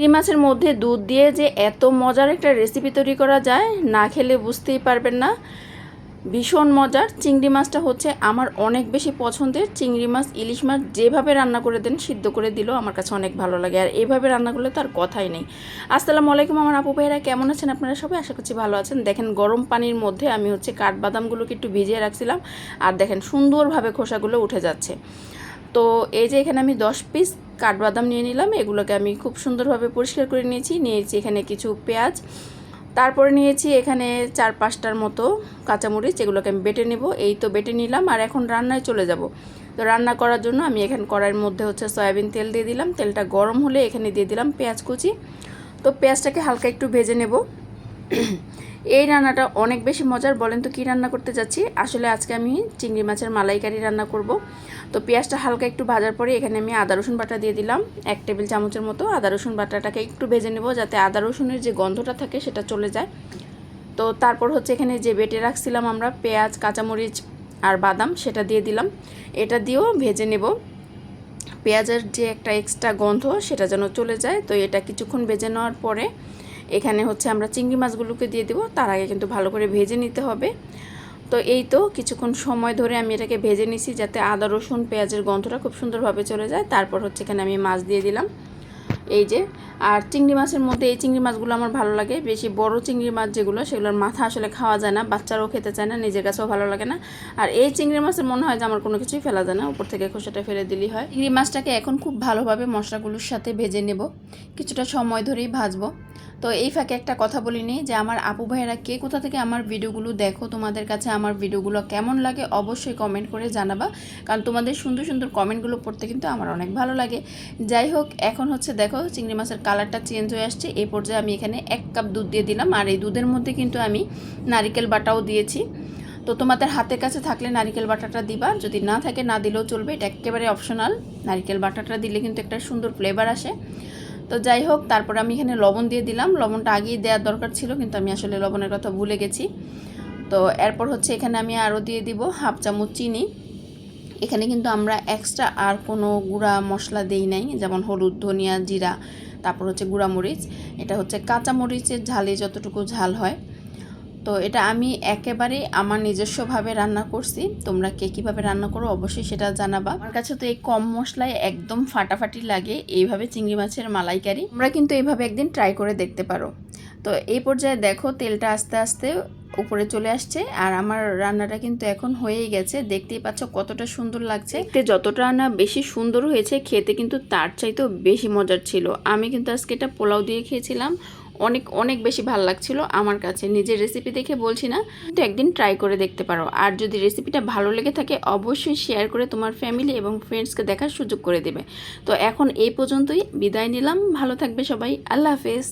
চিংড়ি মাছের মধ্যে দুধ দিয়ে যে এত মজার একটা রেসিপি তৈরি করা যায়, না খেলে বুঝতেই পারবেন না। ভীষণ মজার। চিংড়ি মাছটা হচ্ছে আমার অনেক বেশি পছন্দের। চিংড়ি মাছ, ইলিশ মাছ যেভাবে রান্না করে দেন, সিদ্ধ করে দিলেও আমার কাছে অনেক ভালো লাগে। আর এভাবে রান্না করলে তো আর কথাই নেই। আসসালামু আলাইকুম আমার আপু ভাইরা কেমন আছেন আপনারা সবাই? আশা করছি ভালো আছেন। দেখেন গরম পানির মধ্যে আমি হচ্ছে কাঠবাদামগুলোকে একটু ভিজিয়ে রাখছিলাম। আর দেখেন সুন্দরভাবে খোসাগুলো উঠে যাচ্ছে। তো এই যে এখানে আমি দশ পিস কাঠবাদাম নিয়ে নিলাম, এগুলোকে আমি খুব সুন্দরভাবে পরিষ্কার করে নিয়েছি নিয়েছি এখানে কিছু পেঁয়াজ, তারপরে নিয়েছি এখানে চার পাঁচটার মতো কাঁচামরিচ, এগুলোকে আমি বেটে নেব, এই তো বেটে নিলাম, আর এখন রান্নায় চলে যাব। তো রান্না করার জন্য আমি এখানে কড়াইয়ের মধ্যে হচ্ছে সয়াবিন তেল দিয়ে দিলাম, তেলটা গরম হলে এখানে দিয়ে দিলাম পেঁয়াজ কুচি। তো পেঁয়াজটাকে হালকা একটু ভেজে নেব। এই রান্নাটা অনেক বেশি মজার, বলেন তো কি রান্না করতে যাচ্ছি? আসলে আজকে আমি চিংড়ি মাছের মালাইকারি রান্না করব। তো পেঁয়াজটা হালকা একটু ভাজার পরে এখানে আমি আদা, রসুন বাটা দিয়ে দিলাম। এক টেবিল চামচের মতো আদা, রসুন বাটাটাকে একটু ভেজে নেব যাতে আদা, রসুনের যে গন্ধটা থাকে সেটা চলে যায়। তো তারপর হচ্ছে এখানে যে বেটে রাখছিলাম আমরা পেঁয়াজ, কাঁচামরিচ আর বাদাম সেটা দিয়ে দিলাম। এটা দিয়েও ভেজে নেব। পেঁয়াজের যে একটা এক্সট্রা গন্ধ সেটা যেন চলে যায়। তো এটা কিছুক্ষণ ভেজে নেওয়ার পরে এখানে হচ্ছে আমরা চিংড়ি মাছগুলোকে দিয়ে দেবো। তার আগে কিন্তু ভালো করে ভেজে নিতে হবে। তো এই তো কিছুক্ষণ সময় ধরে আমি এটাকে ভেজে নিছি যাতে আদা, রসুন, পেঁয়াজের গন্ধটা খুব সুন্দরভাবে চলে যায়। তারপর হচ্ছে এখানে আমি মাছ দিয়ে দিলাম। এই যে, আর চিংড়ি মাছের মধ্যে এই চিংড়ি মাছগুলো আমার ভালো লাগে। বেশি বড় চিংড়ি মাছ যেগুলো, সেগুলোর মাথা আসলে খাওয়া যায় না, বাচ্চারাও খেতে চায় না, নিজের কাছেও ভালো লাগে না। আর এই চিংড়ি মাছের মনে হয় যে আমার কোনো কিছুই ফেলা যায় না, উপর থেকে খোসাটা ফেলে দিলেই হয়। চিংড়ি মাছটাকে এখন খুব ভালোভাবে মশলাগুলোর সাথে ভেজে নেব। কিছুটা সময় ধরেই ভাজবো। তো এই ফাঁকে একটা কথা বলিনি যে আমার আপু ভাইয়েরা কে কোথা থেকে আমার ভিডিওগুলো দেখো, তোমাদের কাছে আমার ভিডিওগুলো কেমন লাগে অবশ্যই কমেন্ট করে জানাবা। কারণ তোমাদের সুন্দর সুন্দর কমেন্টগুলো পড়তে কিন্তু আমার অনেক ভালো লাগে। যাই হোক, এখন হচ্ছে দেখো, চিংড়ি মাছের কালারটা চেঞ্জ হয়ে আসছে। এই পর্যায়ে আমি এখানে এক কাপ দুধ দিয়ে দিলাম। আর এই দুধের মধ্যে কিন্তু আমি নারিকেল বাটাও দিয়েছি। তো তোমাদের হাতের কাছে থাকলে নারিকেল বাটাটা দিবা। যদি না থাকে, না দিলেও চলবে। এটা একেবারে অপশনাল নারিকেল বাটাটা দিলে কিন্তু একটা সুন্দর ফ্লেভার আসে। তো যাই হোক, তারপর আমি এখানে লবণ দিয়ে দিলাম। লবণটা আগেই দেওয়ার দরকার ছিল, কিন্তু আমি আসলে লবণের কথা ভুলে গেছি। তো এরপর হচ্ছে এখানে আমি আরও দিয়ে দিব হাফ চামচ চিনি। এখানে কিন্তু আমরা এক্সট্রা আর কোনো গুঁড়া মশলা দেই নাই, যেমন হলুদ, ধনিয়া, জিরা, তারপর হচ্ছে গুঁড়া মরিচ এটা হচ্ছে কাঁচা মরিচের ঝালে যতটুকু ঝাল হয়। তো এটা আমি একেবারে আমার নিজস্বভাবে রান্না করছি। তোমরা কে কীভাবে রান্না করো অবশ্যই সেটা জানাবা। আমার কাছে তো এই কম মশলায় একদম ফাটাফাটি লাগে এইভাবে চিংড়ি মাছের মালাইকারি। তোমরা কিন্তু এইভাবে একদিন ট্রাই করে দেখতে পারো। তো এই পর্যায়ে দেখো তেলটা আস্তে আস্তে উপরে চলে আসছে আর আমার রান্নাটা কিন্তু এখন হয়েই গেছে। দেখতেই পাচ্ছ কতটা সুন্দর লাগছে। যতটা না বেশি সুন্দর হয়েছে, খেতে কিন্তু তার চাইতেও বেশি মজার ছিল। আমি কিন্তু আজকে এটা পোলাও দিয়ে খেয়েছিলাম। অনেক অনেক বেশি ভালো লাগছিল আমার কাছে। নিজের রেসিপি দেখে বলছি না তো একদিন ট্রাই করে দেখতে পারো। আর যদি রেসিপিটা ভালো লেগে থাকে, অবশ্যই শেয়ার করে তোমার ফ্যামিলি এবং ফ্রেন্ডসকে দেখার সুযোগ করে দেবে। তো এখন এই পর্যন্তই, বিদায় নিলাম। ভালো থাকবে সবাই। আল্লাহ হাফেজ।